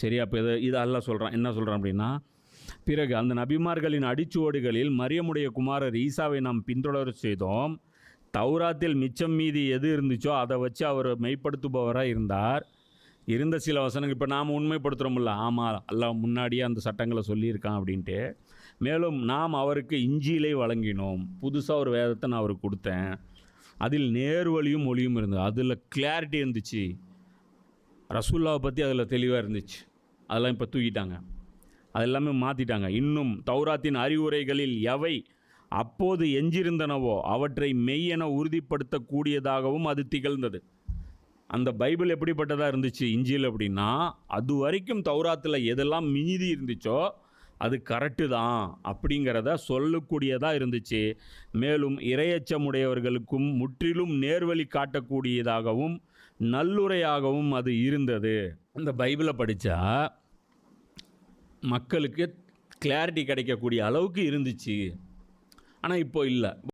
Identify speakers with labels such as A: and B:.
A: சரியா இப்போ இது இது அல்ல சொல்கிறான் என்ன சொல்கிறான் அப்படின்னா பிறகு அந்த நபிமார்களின் அடிச்சுவடுகளில் மரியமுடைய குமாரர் ஈசாவை நாம் பின்தொடர செய்தோம். தௌராத்தில் மிச்சம் மீதி எது இருந்துச்சோ அதை வச்சு அவர் மெய்ப்படுத்துபவராக இருந்தார். இருந்த சில வசனங்கள் இப்போ நாம் உண்மைப்படுத்துகிறோம்ல ஆமாம் எல்லாம் முன்னாடியே அந்த சட்டங்களை சொல்லியிருக்கான் அப்படின்ட்டு. மேலும் நாம் அவருக்கு இஞ்சியிலே வழங்கினோம். புதுசாக ஒரு வேதத்தை நான் அவருக்கு கொடுத்தேன். அதில் நேர்வழியும் மொழியும் இருந்தது. அதில் கிளாரிட்டி இருந்துச்சு. ரசூல்லாவை பற்றி அதில் தெளிவாக இருந்துச்சு. அதெல்லாம் இப்போ தூக்கிட்டாங்க. அதெல்லாமே மாற்றிட்டாங்க இன்னும் தௌராத்தின் அறிவுரைகளில் எவை அப்போது எஞ்சிருந்தனவோ அவற்றை மெய்யென உறுதிப்படுத்தக்கூடியதாகவும் அது திகழ்ந்தது. அந்த பைபிள் எப்படிப்பட்டதாக இருந்துச்சு? இஞ்சில் அப்படின்னா அது வரைக்கும் தௌராத்தில் எதெல்லாம் மீதி இருந்துச்சோ அது கரெக்டு தான் அப்படிங்கிறத சொல்லக்கூடியதாக இருந்துச்சு. மேலும் இரையச்சமுடையவர்களுக்கும் முற்றிலும் நேர்வழி காட்டக்கூடியதாகவும் நல்லுரையாகவும் அது இருந்தது. அந்த பைபிளை படித்தா மக்களுக்கு கிளாரிட்டி கிடைக்கக்கூடிய அளவுக்கு இருந்துச்சு. ஆனால் இப்போ இல்லை.